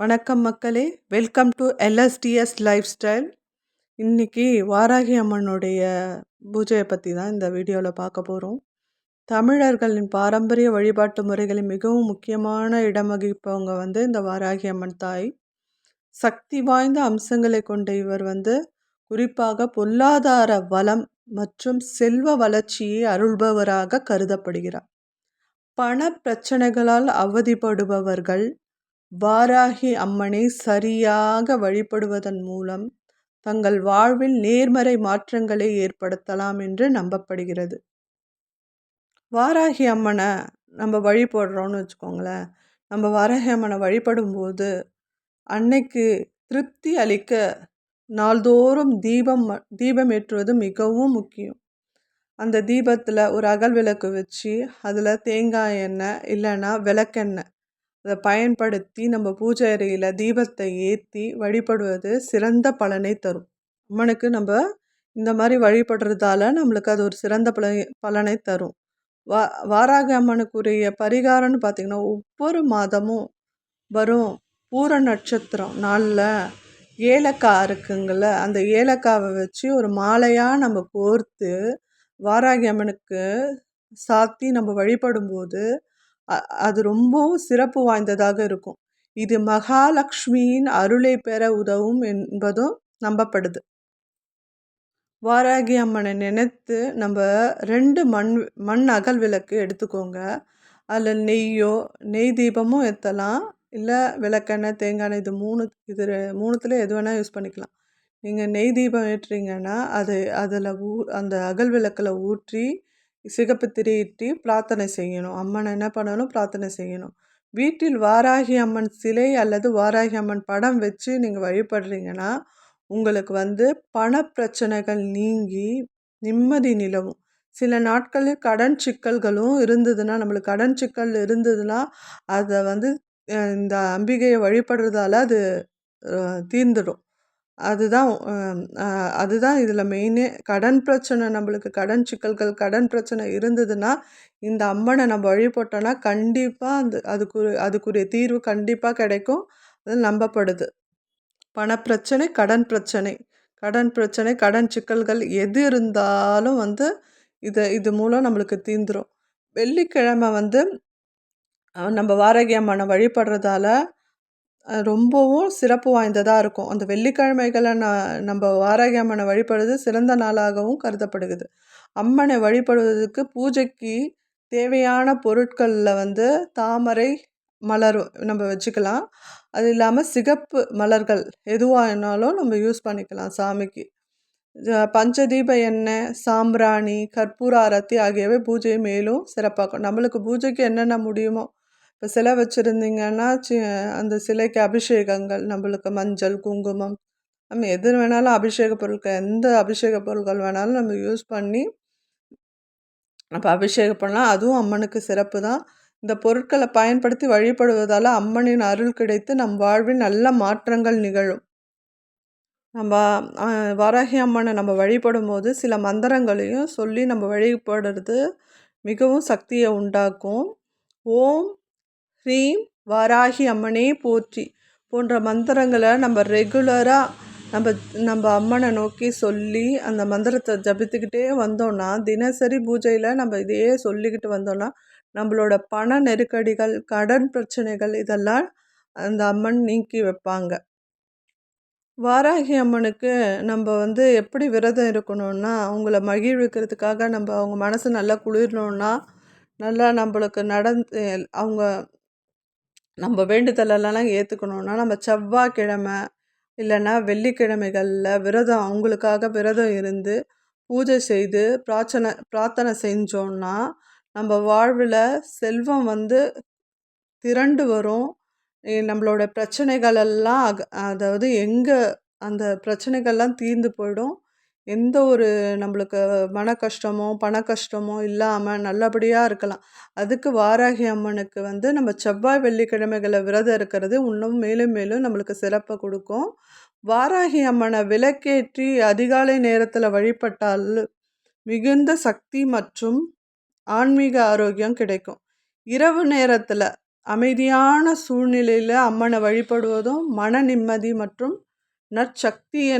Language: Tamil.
வணக்கம் மக்களே. Welcome to LSTS life style இன்றைக்கி வாராகி அம்மனுடைய பூஜையை பற்றி தான் இந்த வீடியோவில் பார்க்க போகிறோம் தமிழர்களின் பாரம்பரிய வழிபாட்டு முறைகளில் மிகவும் முக்கியமான இடம் வகிப்பவங்க வந்து இந்த வாராகி அம்மன் தாய். சக்தி வாய்ந்த அம்சங்களை கொண்ட இவர் வந்து குறிப்பாக பொருளாதார வளம் மற்றும் செல்வ வளர்ச்சியை அருள்பவராக கருதப்படுகிறார். பண பிரச்சனைகளால் அவதிப்படுபவர்கள் வாராகி அம்மனை சரியாக வழிபடுவதன் மூலம் தங்கள் வாழ்வில் நேர்மறை மாற்றங்களை ஏற்படுத்தலாம் என்று நம்பப்படுகிறது. வாராகி அம்மனை நம்ம வழிபடுறோன்னு வச்சுக்கோங்களேன். நம்ம வாராகி அம்மனை வழிபடும்போது அன்னைக்கு திருப்தி அளிக்க நாள்தோறும் தீபம் தீபம் ஏற்றுவது மிகவும் முக்கியம். அந்த தீபத்தில் ஒரு அகல் விளக்கு வச்சு அதில் தேங்காய் எண்ணெய் இல்லைன்னா விளக்கெண்ணெய் அதை பயன்படுத்தி நம்ம பூஜை அறையில் தீபத்தை ஏற்றி வழிபடுவது சிறந்த பலனை தரும். அம்மனுக்கு நம்ம இந்த மாதிரி வழிபடுறதால நம்மளுக்கு அது ஒரு சிறந்த பல பலனை தரும். வா வாராக அம்மனுக்குரிய பரிகாரம்னு பார்த்திங்கன்னா ஒவ்வொரு மாதமும் வரும் பூர நட்சத்திரம் நாளில் ஏலக்காய் இருக்குங்கள அந்த ஏலக்காவை வச்சு ஒரு மாலையாக நம்ம கோர்த்து வாராகி அம்மனுக்கு சாத்தி நம்ம வழிபடும்போது அது ரொம்பவும் சிறப்பு வாய்ந்ததாக இருக்கும். இது மகாலட்சுமியின் அருளை பெற உதவும் என்பதும் நம்பப்படுது. வாராகி அம்மனை நினைத்து நம்ம ரெண்டு மண் மண் அகல் விளக்கு எடுத்துக்கோங்க. அதில் நெய்யோ நெய் தீபமும் ஏற்றலாம் இல்லை விளக்கெண்ணெய் தேங்காய் இது மூணு இது மூணுத்தில் எது வேணால் யூஸ் பண்ணிக்கலாம். நீங்கள் நெய் தீபம் ஏற்றுறீங்கன்னா அது அதில் ஊ அந்த அகல் விளக்கில் ஊற்றி சிகப்பு திரியிட்டு பிரார்த்தனை செய்யணும். அம்மனை என்ன பண்ணணும்? பிரார்த்தனை செய்யணும். வீட்டில் வாராகி அம்மன் சிலை அல்லது வாராகி அம்மன் படம் வச்சு நீங்கள் வழிபடுறீங்கன்னா உங்களுக்கு வந்து பண பிரச்சனைகள் நீங்கி நிம்மதி நிலவும். சில நாட்களில் கடன் சிக்கல்களும் இருந்ததுன்னா நம்மளுக்கு கடன் சிக்கல் இருந்ததுன்னா அதை வந்து இந்த அம்பிகையை வழிபடுறதால அது தீர்ந்துடும். அதுதான் அதுதான் இதில் மெயினே கடன் பிரச்சனை நம்மளுக்கு கடன் சிக்கல்கள் கடன் பிரச்சனை இருந்ததுன்னா இந்த அம்மனை நம்ம வழிபட்டோன்னா கண்டிப்பாக அந்த அதுக்கு அதுக்குரிய தீர்வு கண்டிப்பாக கிடைக்கும். அது நம்பப்படுது. பணப்பிரச்சனை கடன் பிரச்சனை. கடன் பிரச்சனை கடன் சிக்கல்கள் எது இருந்தாலும் வந்து இதை இது மூலம் நம்மளுக்கு தீந்துடும் வெள்ளிக்கிழமை வந்து நம்ம வாரகி அம்மனை வழிபடுறதால ரொம்பவும் சிறப்பு வாய்ந்ததாக இருக்கும். அந்த வெள்ளிக்கிழமைகளை ந நம்ம வாராகி அம்மனை வழிபடுறது சிறந்த நாளாகவும் கருதப்படுகிறது. அம்மனை வழிபடுவதற்கு பூஜைக்கு தேவையான பொருட்களில் வந்து தாமரை மலர் நம்ம வச்சுக்கலாம். அது இல்லாமல் சிகப்பு மலர்கள் எதுவாகினாலும் நம்ம யூஸ் பண்ணிக்கலாம் சாமிக்கு. பஞ்சதீப எண்ணெய் சாம்பிராணி கற்பூர அரத்தி ஆகியவை பூஜையை மேலும் சிறப்பாக்கும். நம்மளுக்கு பூஜைக்கு என்னென்ன முடியுமோ இப்போ சிலை வச்சுருந்தீங்கன்னா சி அந்த சிலைக்கு அபிஷேகங்கள் நம்மளுக்கு மஞ்சள் குங்குமம் நம்ம எது வேணாலும் அபிஷேக பொருட்கள் எந்த அபிஷேக பொருட்கள் வேணாலும் நம்ம யூஸ் பண்ணி அப்போ அபிஷேகம் பண்ணலாம். அதுவும் அம்மனுக்கு சிறப்பு தான். இந்த பொருட்களை பயன்படுத்தி வழிபடுவதால் அம்மனின் அருள் கிடைத்து நம் வாழ்வில் நல்ல மாற்றங்கள் நிகழும். நம்ம வராகி அம்மனை நம்ம வழிபடும் போது சில மந்திரங்களையும் சொல்லி நம்ம வழிபடுறது மிகவும் சக்தியை உண்டாக்கும். ஓம் ஹ்ரீம் வாராகி அம்மனே போற்றி போன்ற மந்திரங்களை நம்ம ரெகுலராக நம்ம நம்ம அம்மனை நோக்கி சொல்லி அந்த மந்திரத்தை ஜபித்துக்கிட்டே வந்தோம்னா தினசரி பூஜையில் நம்ம இதையே சொல்லிக்கிட்டு வந்தோம்னா நம்மளோட பண நெருக்கடிகள் கடன் பிரச்சனைகள் இதெல்லாம் அந்த அம்மன் நீக்கி வைப்பாங்க. வாராகி அம்மனுக்கு நம்ம வந்து எப்படி விரதம் இருக்கணும்னா அவங்கள மகிழ்விக்கிறதுக்காக நம்ம அவங்க மனசு நல்லா குளிரணும்னா நல்லா நம்மளுக்கு நடந்து அவங்க நம்ம வேண்டுதலெல்லாம் ஏற்றுக்கணுன்னா நம்ம செவ்வாய்க்கிழமை இல்லைன்னா வெள்ளிக்கிழமைகளில் விரதம் அவங்களுக்காக விரதம் இருந்து பூஜை செய்து பிரார்த்தனை பிரார்த்தனை செஞ்சோன்னா நம்ம வாழ்வில் செல்வம் வந்து திரண்டு வரும். நம்மளோட பிரச்சனைகளெல்லாம் அதாவது எங்கே அந்த பிரச்சனைகள்லாம் தீர்ந்து போயிடும். எந்த ஒரு நம்மளுக்கு மன கஷ்டமோ பண கஷ்டமோ இல்லாமல் நல்லபடியாக இருக்கலாம். அதுக்கு வாராகி அம்மனுக்கு வந்து நம்ம செவ்வாய் வெள்ளிக்கிழமைகளை விரதம் இருக்கிறது இன்னும் மேலும் மேலும் நம்மளுக்கு சிறப்பை கொடுக்கும். வாராகி அம்மனை விளக்கேற்றி அதிகாலை நேரத்தில் வழிபட்டால் மிகுந்த சக்தி மற்றும் ஆன்மீக ஆரோக்கியம் கிடைக்கும். இரவு நேரத்தில் அமைதியான சூழ்நிலையில் அம்மனை வழிபடுவதும் மன நிம்மதி மற்றும் நற்சக்தியை